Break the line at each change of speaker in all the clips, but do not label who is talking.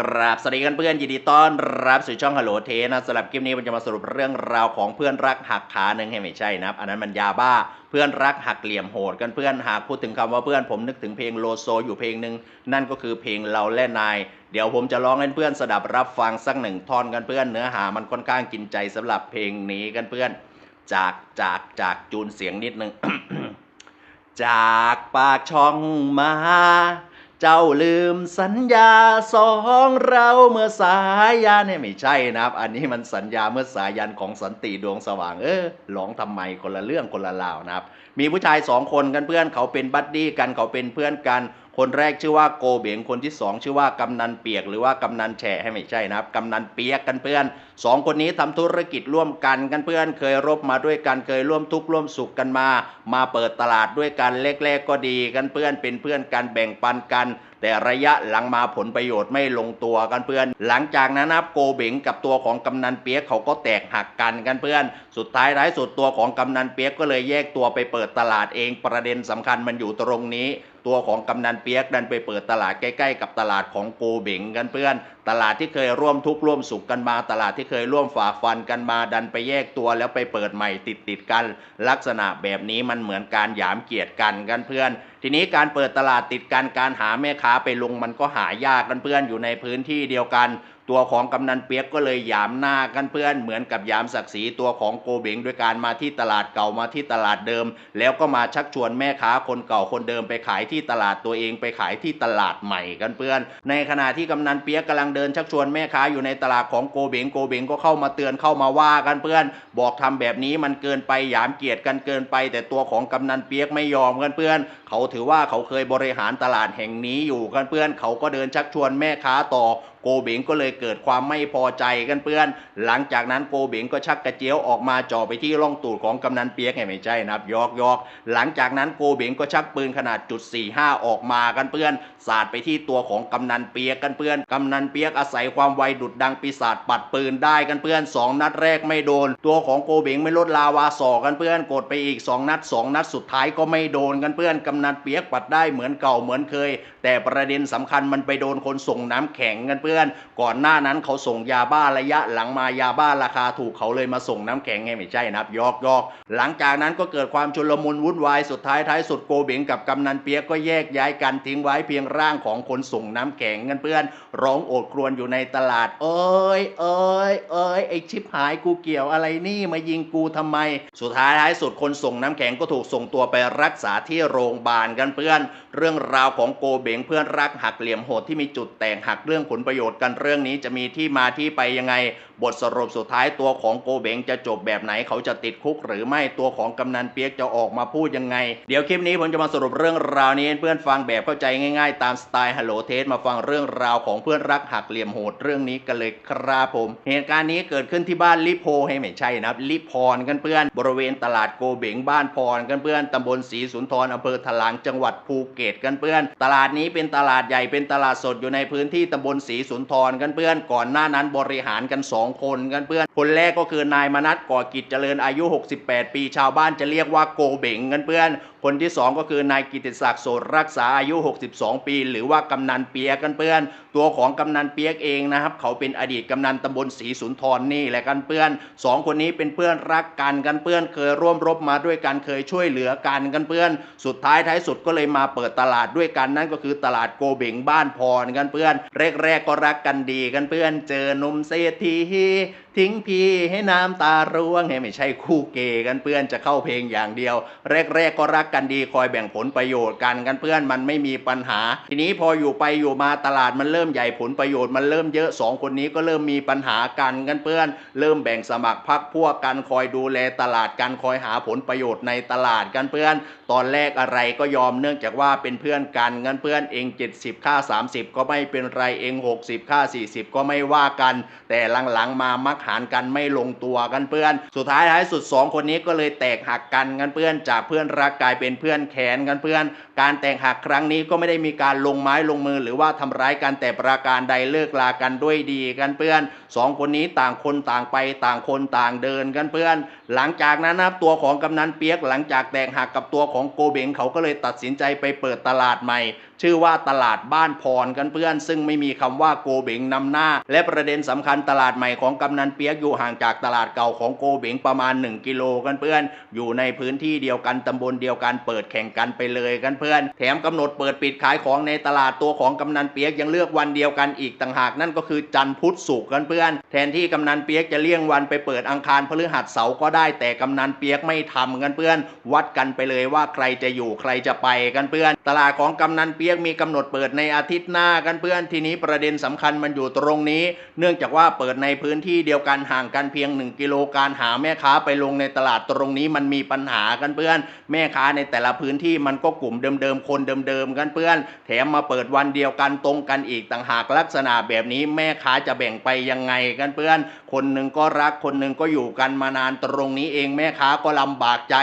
กราบสวัสดีกันเพื่อนยินดีต้อนรับสู่ช่องฮัลโหลเทนะสำหรับคลิปนี้ผมจะมาสรุปเรื่องราวของเพื่อนรักหักขาหนึ่งให้ไม่ใช่นะครับ อันนั้นมันยาบ้าเพื่อนรักหักเหลี่ยมโหดกันเพื่อนหากพูดถึงคำว่าเพื่อนผมนึกถึงเพลงโลโซอยู่เพลงหนึ่งนั่นก็คือเพลงเราและนาย เดี๋ยวผมจะร้องให้เพื่อนสดับรับฟังสักหนึ่งท่อนกันเพื่อนเนื้อหามันค่อนข้างกินใจสำหรับเพลงนี้กันเพื่อน จากจากจากจูนเสียงนิดนึงจากปากช่องมา เจ้าลืมสัญญาสองเราเมื่อสายันเนี่ยไม่ใช่นะครับ อันนี้มันสัญญาเมื่อสายันของสันติดวงสว่างเออร้องทำไมคนละเรื่องคนละราวนะครับ มีผู้ชายสองคนกันเพื่อนเขาเป็นบัดดี้กันเขาเป็นเพื่อนกัน คนแรกชื่อว่าโกเบงคนที่สองชื่อว่ากำนันเปียกหรือว่ากำนันแฉให้ไม่ใช่นะครับกำนันเปียกกันเพื่อนสองคนนี้ทำธุรกิจร่วมกันกันเพื่อน เคยรบมาด้วยกันเคยร่วมทุกข์ร่วมสุขกันมา มาเปิดตลาดด้วยกันเล็กๆก็ดีกันเพื่อนเป็นเพื่อนกันแบ่งปันกันแต่ระยะหลังมาผลประโยชน์ไม่ลงตัวกันเพื่อน หลังจากนั้นนะครับโกเบงกับตัวของกำนันเปียกเขาก็แตกหักกันกันเพื่อน สุดท้ายท้ายสุดตัวของกำนันเปียกก็เลยแยกตัวไปเปิดตลาดเองประเด็นสำคัญมันอยู่ตรงนี้ ตัวของกำนันเปียกดันไปเปิดตลาดใกล้ๆ กับตลาดของโกเบงกันเพื่อน ตลาดที่เคยร่วมทุกข์ร่วมสุขกันมา ตลาดที่เคยร่วมฝ่าฟันกันมาดันไปแยกตัวแล้วไปเปิดใหม่ติดติดๆกัน ลักษณะแบบนี้มันเหมือนการหยามเกียรติกันกันเพื่อนทีนี้การเปิดตลาดติดกันการหาแม่ค้าไปลงมันก็หายากกันเพื่อนอยู่ในพื้นที่เดียวกัน ตัวของกำนันเปียกก็เลยหยามหน้ากันเพื่อนเหมือนกับหยามศักดิ์ศรีตัวของโกเบงด้วยการมาที่ตลาดเก่ามาที่ตลาดเดิม แล้วก็มาชักชวนแม่ค้าคนเก่าคนเดิมไปขายที่ตลาดตัวเองไปขายที่ตลาดใหม่กันเพื่อน ในขณะที่กำนันเปียกกำลังเดินชักชวนแม่ค้าอยู่ในตลาดของโกเบงโกเบงก็เข้ามาเตือนเข้ามาว่ากันเพื่อน บอกทำแบบนี้มันเกินไปหยามเกียรติกันเกินไป แต่ตัวของกำนันเปียกไม่ยอมกันเพื่อน เขาถือว่าเขาเคยบริหารตลาดแห่งนี้อยู่กันเพื่อน เขาก็เดินชักชวนแม่ค้าต่อ โกเบงก็เลยเกิดความไม่พอใจกันเพื่อน หลังจากนั้นโกเบงก็ชักกระเจียวออกมาจ่อไปที่ร่องตูดของกำนันเปียกไงไม่ใช่นะครับยอกยอกหลังจากนั้นโกเบงก็ชักปืนขนาดจุด45 ออกมากันเพื่อนสาดไปที่ตัวของกำนันเปียกกันเพื่อนกำนันเปียกอาศัยความไวดุดดังปีศาจปัดปืนได้กันเพื่อนสองนัดแรกไม่โดน ตัวของโกเบงไม่ลดลาวาสอกกันเพื่อนกดไปอีกสองนัดสองนัดสุดท้ายก็ไม่โดนกันเพื่อนกำนันเปียกปัดได้เหมือนเก่าเหมือนเคย แต่ประเด็นสำคัญมันไปโดนคนส่งน้ำแข็งกันเพื่อนก่อนหน้านั้นเขาส่งยาบ้าระยะหลังมายาบ้าราคาถูกเขาเลยมาส่งน้ำแข็งไงไม่ใช่นะครับยอกยอกหลังจากนั้นก็เกิดความชุลมุนวุ่นวายสุดท้ายท้ายสุดโกเบงกับกำนันเปียกก็แยกย้ายกันทิ้งไว้เพียงร่างของคนส่งน้ำแข็งกันเพื่อนร้องโอดครวญอยู่ในตลาด เอ้ยเอ้ยเอ้ยไอชิบหายกูเกี่ยวอะไรนี่มายิงกูทำไม สุดท้ายท้ายสุดคนส่งน้ำแข็งก็ถูกส่งตัวไปรักษาที่โรงพยาบาลกันเพื่อน เรื่องราวของโกเบงเพื่อนรักหักเหลี่ยมโหดที่มีจุดแตกหักเรื่องผลประโยชน์กันเรื่องนี้จะมีที่มาที่ไปยังไงบทสรุปสุดท้ายตัวของโกเบงจะจบแบบไหนเขาจะติดคุกหรือไม่ตัวของกำนันเปียกจะออกมาพูดยังไง เดี๋ยวคลิปนี้ผมจะมาสรุปเรื่องราวนี้ให้เพื่อนฟังแบบเข้าใจง่ายๆ ตามสไตล์ฮัลโหลเทสมาฟังเรื่องราวของเพื่อนรักหักเหลี่ยมโหดเรื่องนี้กันเลยครับผม เหตุการณ์นี้เกิดขึ้นที่บ้านลิโพให้ไม่ใช่นะลิพรกันเพื่อน บริเวณตลาดโกเบงบ้านพรกันเพื่อนตำบลศรีสุนทรอำเภอถลางจังหวัดภูเก็ตกันเพื่อน ตลาดนี้เป็นตลาดใหญ่เป็นตลาดสดอยู่ในพื้นที่ตำบลศรีสุนทรกันเพื่อนก่อนหน้านั้นบริหารกันสองคนกันเพื่อน คนแรกก็คือนายมนัสก่อกิจเจริญอายุ 68 ปี ชาวบ้านจะเรียกว่าโกเบงกันเพื่อน คนที่สองก็คือนายกิติศักดิ์โสดรักษาอายุ 62 ปี หรือว่ากำนันเปียกกันเพื่อน ตัวของกำนันเปียกเองนะครับ เขาเป็นอดีตกำนันตำบลศรีสุนทรนี่แหละกันเพื่อนสองคนนี้เป็นเพื่อนรักกันกันเพื่อน เคยร่วมรบมาด้วยกันเคยช่วยเหลือกันกันเพื่อน สุดท้ายท้ายสุดก็เลยมาเปิดตลาดด้วยกันนั่นก็คือตลาดโกเบงบ้านพรกันเพื่อนแรกๆก็รักกันดีกันเพื่อน เจอนุ่มเศรษฐี porque ทิ้งพี่ให้น้ำตาร่วงให้ไม่ใช่คู่เกย์กันเพื่อนจะเข้าเพลงอย่างเดียว แรกๆก็รักกันดีคอยแบ่งผลประโยชน์กันกันเพื่อนมันไม่มีปัญหา ทีนี้พออยู่ไปอยู่มาตลาดมันเริ่มใหญ่ผลประโยชน์มันเริ่มเยอะสองคนนี้ก็เริ่มมีปัญหากันกันเพื่อน เริ่มแบ่งสมัครพักพวกกันคอยดูแลตลาดกันคอยหาผลประโยชน์ในตลาดกันเพื่อน ตอนแรกอะไรก็ยอมเนื่องจากว่าเป็นเพื่อนกันกันเพื่อนเอง 70 ค่า 30 ก็ไม่เป็นไรเอง 60 ค่า 40 ก็ไม่ว่ากัน แต่หลังๆมามักหารกันไม่ลงตัวกันเพื่อน สุดท้ายท้ายสุดสองคนนี้ก็เลยแตกหักกันกันเพื่อน จากเพื่อนรักกลายเป็นเพื่อนแขนกันเพื่อน การแตกหักครั้งนี้ก็ไม่ได้มีการลงไม้ลงมือ หรือว่าทำร้ายกันแต่ประการใดเลิกลากันด้วยดีกันเพื่อนสองคนนี้ต่างคนต่างไปต่างคนต่างเดินกันเพื่อน หลังจากนั้นนะครับตัวของกำนันเปียกหลังจากแตกหักกับตัวของโกเบงเขาก็เลยตัดสินใจไปเปิดตลาดใหม่ชื่อว่าตลาดบ้านพรกันเพื่อน ซึ่งไม่มีคำว่าโกเบงนำหน้า และประเด็นสำคัญตลาดใหม่ของกำนันเปียกอยู่ห่างจากตลาดเก่าของโกเบงประมาณ 1 กิโลกันเพื่อน อยู่ในพื้นที่เดียวกันตำบลเดียวกันเปิดแข่งกันไปเลยกันเพื่อน แถมกำหนดเปิดปิดขายของในตลาดตัวของกำนันเปียกยังเลือกวันเดียวกันอีกต่างหากนั่นก็คือจันทร์พุธศุกร์กันเพื่อน แทนที่กำนันเปียกจะเลี่ยงวันไปเปิดอังคารพฤหัสเสาร์ก็ได้แต่กำนันเปียกไม่ทำกันเพื่อน วัดกันไปเลยว่าใครจะอยู่ใครจะไปกันเพื่อน ตลาดของกำนันเปียกมีกำหนดเปิดในอาทิตย์หน้ากันเพื่อนทีนี้ประเด็นสำคัญมันอยู่ตรงนี้ เนื่องจากว่าเปิดในพื้นที่เดียวกันห่างกันเพียง 1 กิโลการหาแม่ค้าไปลงในตลาดตรงนี้มันมีปัญหากันเพื่อน แม่ค้าในแต่ละพื้นที่มันก็กลุ่มเดิมๆคนเดิมๆกันเพื่อน แถมมาเปิดวันเดียวกันตรงกันอีกต่างหากลักษณะแบบนี้แม่ค้าจะแบ่งไปยังไงกันเพื่อน คนหนึ่งก็รักคนหนึ่งก็อยู่กันมานานตรงนี้เองแม่ค้าก็ลำบากใจ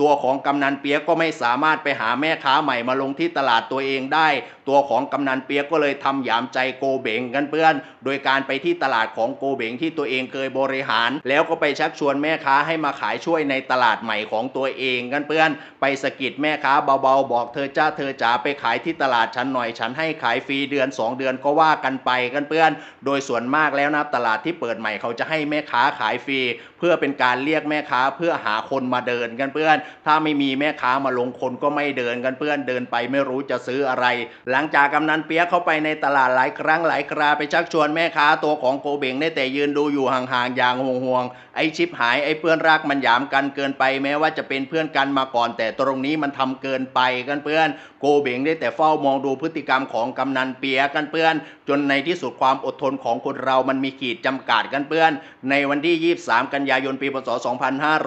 ตัวของกำนันเปียกก็ไม่สามารถไปหาแม่ค้าใหม่มาลงที่ตลาดตัวเองได้ ตัวของกำนันเปียกก็เลยทำหยามใจโกเบงกันเพื่อน โดยการไปที่ตลาดของโกเบงที่ตัวเองเคยบริหาร แล้วก็ไปชักชวนแม่ค้าให้มาขายช่วยในตลาดใหม่ของตัวเองกันเพื่อน ไปสกิดแม่ค้าเบาๆ บอกเธอจ้าเธอจ๋าไปขายที่ตลาดฉันหน่อยฉันให้ขายฟรีเดือน 2 เดือนก็ว่ากันไปกันเพื่อน โดยส่วนมากแล้วนะตลาดที่เปิดใหม่เขาจะให้แม่ค้าขายฟรีเพื่อเป็นการเรียกแม่ค้าเพื่อหาคนมาเดินกันเพื่อน ถ้าไม่มีแม่ค้ามาลงคนก็ไม่เดินกันเพื่อนเดินไปไม่รู้จะซื้ออะไรหลังจากกำนันเปียกเข้าไปในตลาดหลายครั้งหลายคราไปชักชวนแม่ค้าตัวของโกเบงได้แต่ยืนดูอยู่ห่างๆอย่างห่วงๆไอชิปหายไอเพื่อนรักมันหยามกันเกินไปแม้ว่าจะเป็นเพื่อนกันมาก่อน แต่ตรงนี้มันทำเกินไปกันเพื่อนโกเบงได้แต่เฝ้ามองดูพฤติกรรมของกำนันเปียกันเพื่อน จนในที่สุดความอดทนของคนเรามันมีขีดจำกัดกันเพื่อน ในวันที่ 23 กันยายนปีพศ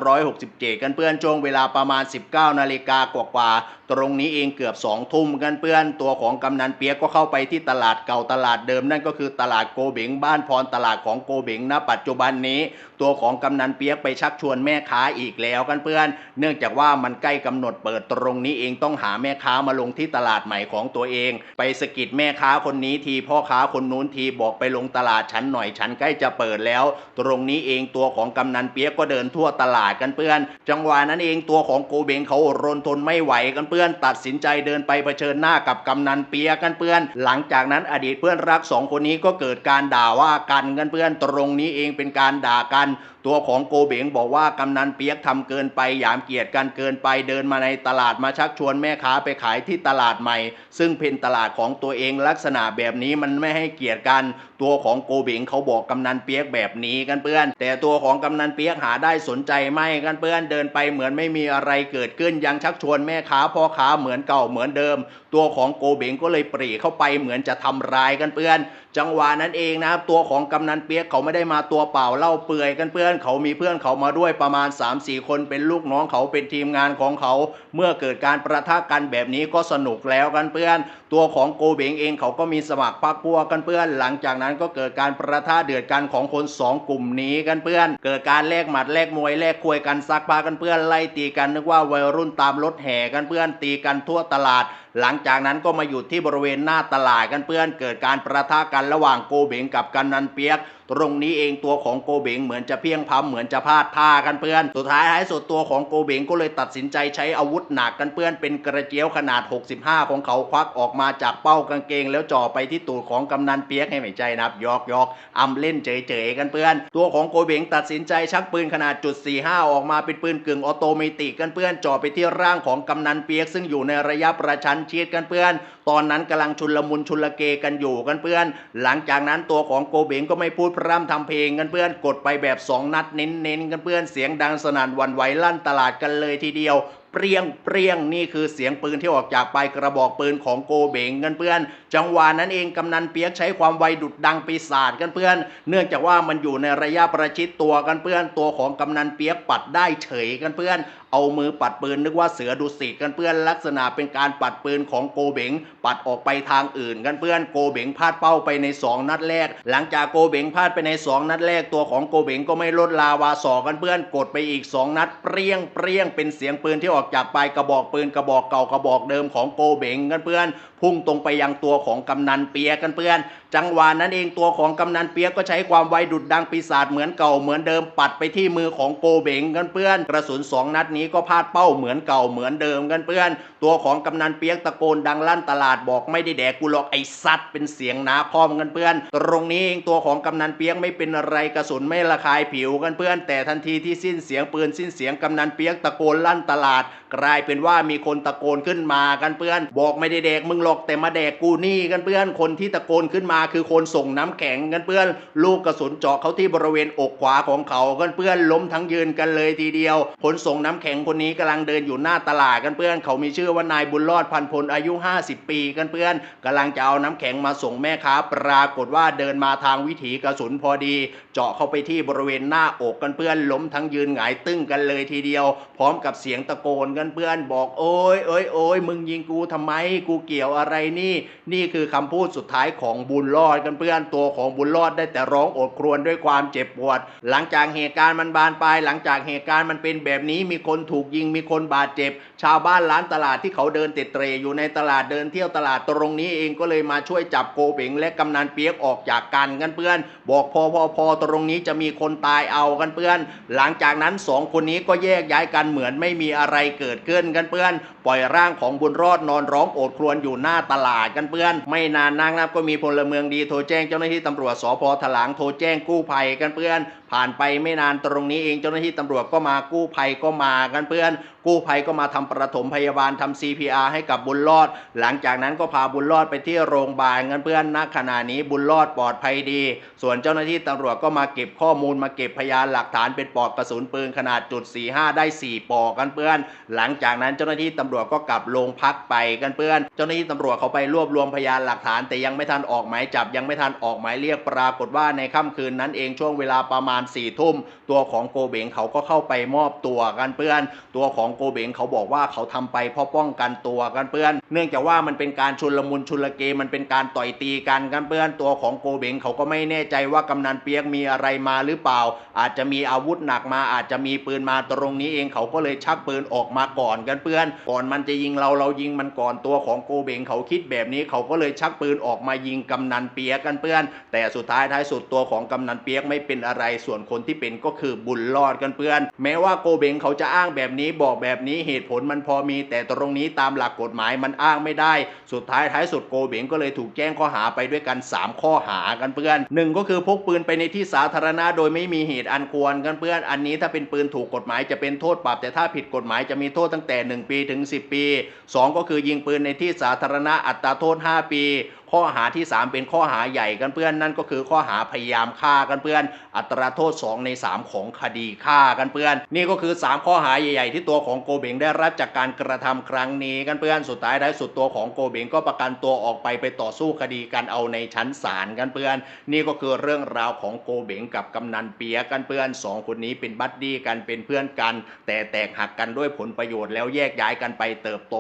2567 กันเพื่อนช่วงเวลาประมาณ 19 นาฬิกากว่าๆตรงนี้เองเกือบ 2 ทุ่มกันเพื่อนตัวของกำนันเปียกก็เข้าไปที่ตลาดเก่าตลาดเดิมนั่นก็คือตลาดโกเบงบ้านพรตลาดของโกเบงณปัจจุบันนี้ ตัวของกำนันเปียกไปชักชวนแม่ค้าอีกแล้วกันเพื่อน เนื่องจากว่ามันใกล้กำหนดเปิดตรงนี้เองต้องหาแม่ค้ามาลงที่ตลาดใหม่ของตัวเอง ไปสกิดแม่ค้าคนนี้ทีพ่อค้าคนนู้นทีบอกไปลงตลาดฉันหน่อยฉันใกล้จะเปิดแล้ว ตรงนี้เองตัวของกำนันเปียกก็เดินทั่วตลาดกันเพื่อน จังหวะนั้นเองตัวของโกเบงเขารนทนไม่ไหวกันเพื่อน ตัดสินใจเดินไปเผชิญหน้ากับกำนันเปียกกันเพื่อน หลังจากนั้นอดีตเพื่อนรักสองคนนี้ก็เกิดการด่าว่ากันกันเพื่อนตรงนี้เองเป็นการด่ากันตัวของโกเบงบอกว่ากำนันเปียกทำเกินไปหยามเกียรติกันเกินไปเดินมาในตลาดมาชักชวนแม่ค้าไปขายที่ตลาดใหม่ ซึ่งเป็นตลาดของตัวเองลักษณะแบบนี้มันไม่ให้เกียรติกัน ตัวของโกเบงเขาบอกกำนันเปียกแบบนี้กันเพื่อน แต่ตัวของกำนันเปียกหาได้สนใจไม่กันเพื่อนเดินไปเหมือนไม่มีอะไรเกิดขึ้นยังชักชวนแม่ค้าพ่อค้าเหมือนเก่าเหมือนเดิม ตัวของโกเบงก็เลยปรีเข้าไปเหมือนจะทำร้ายกันเพื่อนจังหวะนั้นเองนะครับตัวของกำนันเปียกเขาไม่ได้มาตัวเปล่าเล่าเปื่อยกันเพื่อนเขามีเพื่อนเขามาด้วยประมาณ 3-4 คนเป็นลูกน้องเขาเป็นทีมงานของเขา เมื่อเกิดการประทะกันแบบนี้ก็สนุกแล้วกันเพื่อน ตัวของโกเบงเองเขาก็มีสมัครพรรคพวกกันเพื่อน หลังจากนั้นก็เกิดการประทะเดือดกันของคนสองกลุ่มนี้กันเพื่อน เกิดการแลกหมัดแลกมวยแลกควยกันซักพากันเพื่อนไล่ตีกันนึกว่าวัยรุ่นตามรถแห่กันเพื่อนตีกันทั่วตลาดหลังจากนั้นก็มาหยุดที่บริเวณหน้าตลาดกันเพื่อนเกิดการประทะกันระหว่างโกเบงกับกันนันเปียก ตรงนี้เองตัวของโกเบงเหมือนจะเพียงพำเหมือนจะพลาดท่ากันเพื่อนสุดท้ายท้ายสุดตัวของโกเบงก็เลยตัดสินใจใช้อาวุธหนักกันเพื่อนเป็นกระเจียวขนาด 65 ของเขาควักออกมาจากเป้ากางเกง แล้วจ่อไปที่ตูดของกำนันเปียกให้ไม่ใจนับยอกยอกอำเล่นเฉยๆกันเพื่อน ตัวของโกเบงตัดสินใจชักปืนขนาดจุด45 ออกมาเป็นปืนกึ่งออโตเมติกกันเพื่อนจ่อไปที่ร่างของกำนันเปียก ซึ่งอยู่ในระยะประชันชิดกันเพื่อน ตอนนั้นกำลังชุนละมุนชุนละเกกันอยู่กันเพื่อน หลังจากนั้นตัวของโกเบงก็ไม่พูดพร่ำทำเพลงกันเพื่อนกดไปแบบ 2 นัดเน้นๆกันเพื่อนเสียงดังสนั่นวันไหวลั่นตลาดกันเลยทีเดียวเปรียงเปรียงนี่คือเสียงปืนที่ออกจากปลายกระบอกปืนของโกเบงกันเพื่อน จังหวะนั้นเองกำนันเปียกใช้ความไวดุดดังปีศาจกันเพื่อน เนื่องจากว่ามันอยู่ในระยะประชิดตัวกันเพื่อน ตัวของกำนันเปียกปัดได้เฉยกันเพื่อน เอามือปัดปืนนึกว่าเสือดุสิตกันเพื่อนลักษณะเป็นการปัดปืนของโกเบงปัดออกไปทางอื่นกันเพื่อนโกเบงพลาดเป้าไปใน 2 นัดแรก หลังจากโกเบงพลาดไปใน 2 นัดแรกตัวของโกเบงก็ไม่ลดลาวาสอกันเพื่อนกดไปอีก 2 นัดเปรี้ยงเปรี้ยงเป็นเสียงปืนที่ออกจากปลายกระบอกปืนกระบอกเก่ากระบอกเดิมของโกเบงกันเพื่อน พุ่งตรงไปยังตัวของกำนันเปียกกันเพื่อน จังหวะนั้นเองตัวของกำนันเปียกก็ใช้ความไวดุดดังปีศาจเหมือนเก่าเหมือนเดิมปัดไปที่มือของโกเบงกันเพื่อน กระสุนสองนัดนี้ก็พลาดเป้าเหมือนเก่าเหมือนเดิมกันเพื่อน ตัวของกำนันเปียกตะโกนดังลั่นตลาดบอกไม่ได้แดกกูหรอกไอ้สัตว์เป็นเสียงนาพร้อมกันเพื่อน ตรงนี้เองตัวของกำนันเปียกไม่เป็นอะไรกระสุนไม่ระคายผิวกันเพื่อน แต่ทันทีที่สิ้นเสียงปืนสิ้นเสียงกำนันเปียกตะโกนลั่นตลาด กลายเป็นว่ามีคนตะโกนขึ้นมากันเพื่อน บอกไม่ได้แดกมึงหรอกแต่มาแดกกูนี่กันเพื่อน คนที่ตะโกนขึ้นมาคือคนส่งน้ำแข็งกันเพื่อน ลูกกระสุนเจาะเขาที่บริเวณอกขวาของเขากันเพื่อนล้มทั้งยืนกันเลยทีเดียวคนส่งน้ำแข็งข็งคนนี้กำลังเดินอยู่หน้าตลาดกันเพื่อน เขามีชื่อว่านายบุญรอดพันพลอายุ 50 ปีกันเพื่อนกำลังจะเอาน้ำแข็งมาส่งแม่ค้าปรากฏว่าเดินมาทางวิถีกระสุนพอดี เจาะเข้าไปที่บริเวณหน้าอกกันเพื่อนล้มทั้งยืนหงายตึ้งกันเลยทีเดียว พร้อมกับเสียงตะโกนกันเพื่อนบอกโอ้ยโอ้ยโอ้ยมึงยิงกูทำไมกูเกี่ยวอะไรนี่ นี่คือคำพูดสุดท้ายของบุญรอดกันเพื่อนตัวของบุญรอดได้แต่ร้องโอดครวญด้วยความเจ็บปวด หลังจากเหตุการณ์มันบานปลายหลังจากเหตุการณ์มันเป็นแบบนี้มีคนถูกยิงมีคนบาดเจ็บ ชาวบ้านร้านตลาดที่เขาเดินเตะเตรอยู่ในตลาดเดินเที่ยวตลาดตรงนี้เองก็เลยมาช่วยจับโกเบงและกำนันเปียกออกจากกันกันเพื่อน บอกพอพอพอตรงนี้จะมีคนตายเอากันเพื่อน หลังจากนั้นสองคนนี้ก็แยกย้ายกันเหมือนไม่มีอะไรเกิดขึ้นกันเพื่อน ปล่อยร่างของบุญรอดนอนร้องโอดครวญอยู่หน้าตลาดกันเพื่อน ไม่นานนักนะก็มีพลเมืองดีโทรแจ้งเจ้าหน้าที่ตำรวจสพถลางโทรแจ้งกู้ภัยกันเพื่อน ผ่านไปไม่นานตรงนี้เองเจ้าหน้าที่ตำรวจก็มากู้ภัยก็มากันเพื่อนกู้ภัยก็มาทำประถมพยาบาลทำ CPR ให้กับบุญรอด หลังจากนั้นก็พาบุญรอดไปที่โรงพยาบาลกันเพื่อนณขณะนี้บุญรอดปลอดภัยดี ส่วนเจ้าหน้าที่ตำรวจก็มาเก็บข้อมูลมาเก็บพยานหลักฐานเป็นปลอกกระสุนปืนขนาดจุด45 ได้ 4ปลอกกันเพื่อน หลังจากนั้นเจ้าหน้าที่ตำรวจก็กลับโรงพักไปกันเพื่อน เจ้าหน้าที่ตำรวจเขาไปรวบรวมพยานหลักฐาน แต่ยังไม่ทันออกหมายจับยังไม่ทันออกหมายเรียกปรากฏว่าในค่ำคืนนั้นเองช่วงเวลาประมาณ4ี่ทุ่มตัวของโกเบงเขาก็เข้าไปมอบตัวกันเพื่อน ตัวของโกเบงเขาบอกว่าเขาทำไปเพราะป้องกันตัวกันเพื่อน เนื่องจากว่ามันเป็นการชุลมุนชุลเกมันเป็นการต่อยตีกันกันเพื่อนตัวของโกเบงเขาก็ไม่แน่ใจว่ากำนันเปียกมีอะไรมาหรือเปล่า อาจจะมีอาวุธหนักมา อาจจะมีปืนมาตรงนี้เองเขาก็เลยชักปืนออกมาก่อนกันเพื่อน ก่อนมันจะยิงเราเรายิงมันก่อนตัวของโกเบงเขาคิดแบบนี้เขาก็เลยชักปืนออกมายิงกำนันเปียกกันเพื่อน แต่สุดท้ายท้ายสุดตัวของกำนันเปียกไม่เป็นอะไรส่วนคนที่เป็นก็คือบุญรอดกันเพื่อน แม้ว่าโกเบงเขาจะอ้างแบบนี้บอกแบบนี้เหตุผลมันพอมี แต่ตรงนี้ตามหลักกฎหมายมันอ้างไม่ได้ สุดท้ายท้ายสุดโกเบงก็เลยถูกแจ้งข้อหาไปด้วยกัน 3 ข้อหากันเพื่อนหนึ่งก็คือพกปืนไปในที่สาธารณะโดยไม่มีเหตุอันควรกันเพื่อนอันนี้ถ้าเป็นปืนถูกกฎหมายจะเป็นโทษปรับ แต่ถ้าผิดกฎหมายจะมีโทษตั้งแต่ 1 ปีถึง 10 ปี 2 ก็คือยิงปืนในที่สาธารณะอัตราโทษ 5 ปี ข้อหาที่ 3 เป็นข้อหาใหญ่กันเพื่อนนั่นก็คือข้อหาพยายามฆ่ากันเพื่อน อัตราโทษ 2 ใน 3 ของคดีฆ่ากันเพื่อน นี่ก็คือ 3 ข้อหาใหญ่ ๆ ที่ตัวของโกเบงได้รับจากการกระทำครั้งนี้กันเพื่อนสุดท้ายท้ายสุดตัวของโกเบงก็ประกันตัวออกไปไปต่อสู้คดีกันเอาในชั้นศาลกันเพื่อน นี่ก็คือเรื่องราวของโกเบงกับกำนันเปียกันเพื่อนสองคนนี้เป็นบัดดี้กันเป็นเพื่อนกัน แต่แตกหักกันด้วยผลประโยชน์แล้วแยกย้ายกันไปเติบโต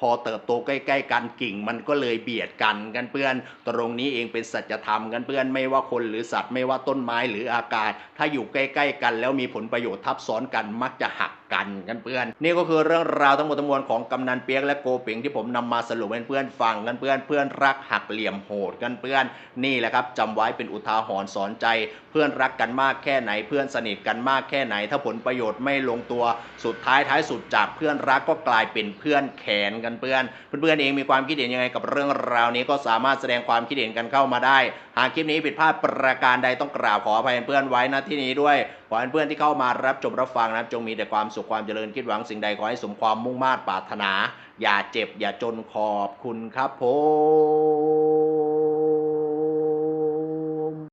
พอเติบโตใกล้ ๆ กันกิ่งมันก็เลยเบียดกันกันเพื่อน ตรงนี้เองเป็นสัจธรรมกันเพื่อนไม่ว่าคนหรือสัตว์ไม่ว่าต้นไม้หรืออากาศ ถ้าอยู่ใกล้ ๆ กันแล้วมีผลประโยชน์ทับซ้อนกันมักจะหัก กันกันเพื่อน นี่ก็คือเรื่องราวทั้งหมดทั้งมวลของกำนันเปียกและโกเป๋งที่ผมนำมาสรุปให้เพื่อนฟังกันเพื่อนเพื่อนรักหักเหลี่ยมโหดกันเพื่อน นี่แหละครับจำไว้เป็นอุทาหรณ์สอนใจ เพื่อนรักกันมากแค่ไหนเพื่อนสนิทกันมากแค่ไหน ถ้าผลประโยชน์ไม่ลงตัวสุดท้ายท้ายสุดจากเพื่อนรักก็กลายเป็นเพื่อนแขนกันเพื่อน เพื่อนๆเองมีความคิดเห็นยังไงกับเรื่องราวนี้ก็สามารถแสดงความคิดเห็นกันเข้ามาได้ หากคลิปนี้ผิดพลาดประการใดต้องกราบขออภัยเพื่อนไว้ณที่นี้ด้วย ขอให้เพื่อนที่เข้ามารับชมรับฟังนะครับจงมีแต่ความสุขความเจริญคิดหวังสิ่งใดขอให้สมความมุ่งมา่ปรารถนา อย่าเจ็บอย่าจนขอบคุณครับผม